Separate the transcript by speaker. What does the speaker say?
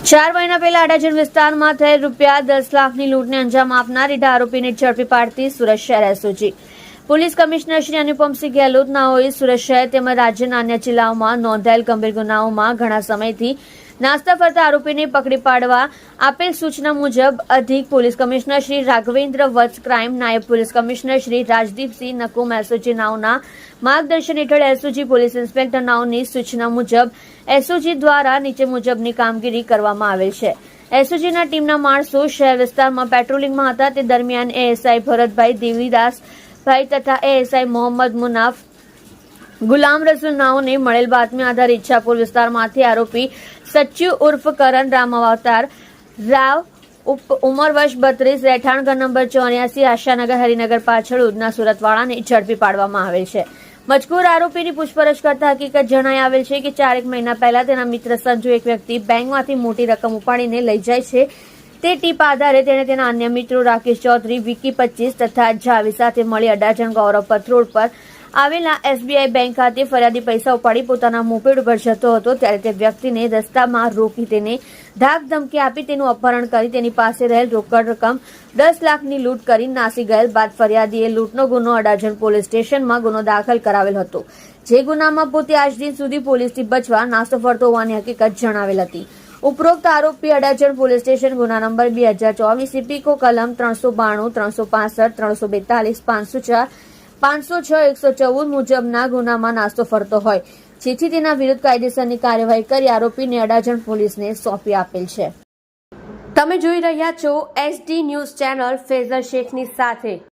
Speaker 1: ચાર મહિના પહેલા અડાજણ વિસ્તારમાં થયેલ રૂપિયા દસ લાખની લૂંટને અંજામ આપનાર આરોપીને ઝડપી પાડતી સુરત શહેર SOG. Police commissioner Shri Anupamsinh Gehlot નાઓએ Surat શહેર તેમજ રાજ્યના અન્ય જિલ્લાઓમાં નોંધાયેલ ગંભીર ગુનાઓમાં ઘણા સમયથી નાસ્તા ફરતા આરોપીને પકડી પાડવા આપેલ સૂચના મુજબ અધિક police commissioner Shri Raghvendra Vats crime, નાયબ police commissioner Shri Rajdeepsinh Nakum SOG નાઓના માર્ગદર્શન હેઠળ એસઓજી પોલીસ ઇન્સ્પેક્ટર નાઓની સૂચના મુજબ એસઓજી દ્વારા નીચે મુજબની કામગીરી કરવામાં આવેલ છે. એસઓજીના ટીમના માણસો શહેર વિસ્તારમાં પેટ્રોલિંગમાં હતા. તે દરમિયાન એએસઆઈ ભરતભાઈ દેવીદાસભાઈ તથા એએસઆઈ મોહમ્મદ મુનાફ ગુલામ રસુલ નાઓને મળેલ બાતમી આધારે ઈચ્છાપુર વિસ્તારમાંથી આરોપી સચ્યુ ઉર્ફ કરણ રામ અવતાર, રાવ ઉંમર વર્ષ બત્રીસ, રહેઠાણ ઘર નંબર ચોર્યાસી, આશાનગર, હરિનગર પાછળ ઉધના સુરતવાળાને ઝડપી પાડવામાં આવેલ છે. મજકૂર આરોપીની પૂછપરછ કરતા હકીકત જણાઈ આવેલ છે કે ચારેક મહિના પહેલા તેના મિત્ર સંજુ, એક વ્યક્તિ બેંકમાંથી મોટી રકમ ઉપાડીને લઈ જાય છે. તે ટીપ આધારે તેણે તેના અન્ય મિત્રો રાકેશ ચૌધરી, વિકી પચીસ તથા જાવી સાથે મળી અડાજણ ગૌરવ રોડ પર આવેલા એસબીઆઈ બેંક ખાતે ફરિયાદી પૈસા ઉપાડી પોતાના મોપેડ ઉપર જતો હતો ત્યારે તે વ્યક્તિને રસ્તામાં રોકી તેને ધાક ધમકી આપી તેનું અપહરણ કરી તેની પાસે રહેલ રોકડ રકમ દસ લાખની લૂંટ કરી નાસી ગયેલ બાદ ફરિયાદીએ લૂંટનો ગુનો અડાજણ પોલીસ સ્ટેશનમાં ગુનો દાખલ કરાવેલ હતો. જે ગુનામાં પોતે આજ દિન સુધી પોલીસથી બચવા નાસ્તો ફરતો હોવાની હકીકત જણાવેલ હતી. ઉપરોક્ત આરોપી અડાજણ પોલીસ સ્ટેશન ગુના નંબર બે હજાર ચોવીસ ઇપીકો કલમ ત્રણસો બાણું, ત્રણસો પાસઠ, ત્રણસો બેતાલીસ, પાંચસો ચાર, પાંચસો છ, એકસો ચૌદ મુજબના ગુનામાં નાસ્તો ફરતો હોય. જેથી તેના વિરુદ્ધ કાયદેસરની કાર્યવાહી કરી આરોપીને અડાજણ પોલીસને સોંપી આપેલ છે. તમે જોઈ રહ્યા છો એસડી ન્યૂઝ ચેનલ ફેઝર શેખની સાથે.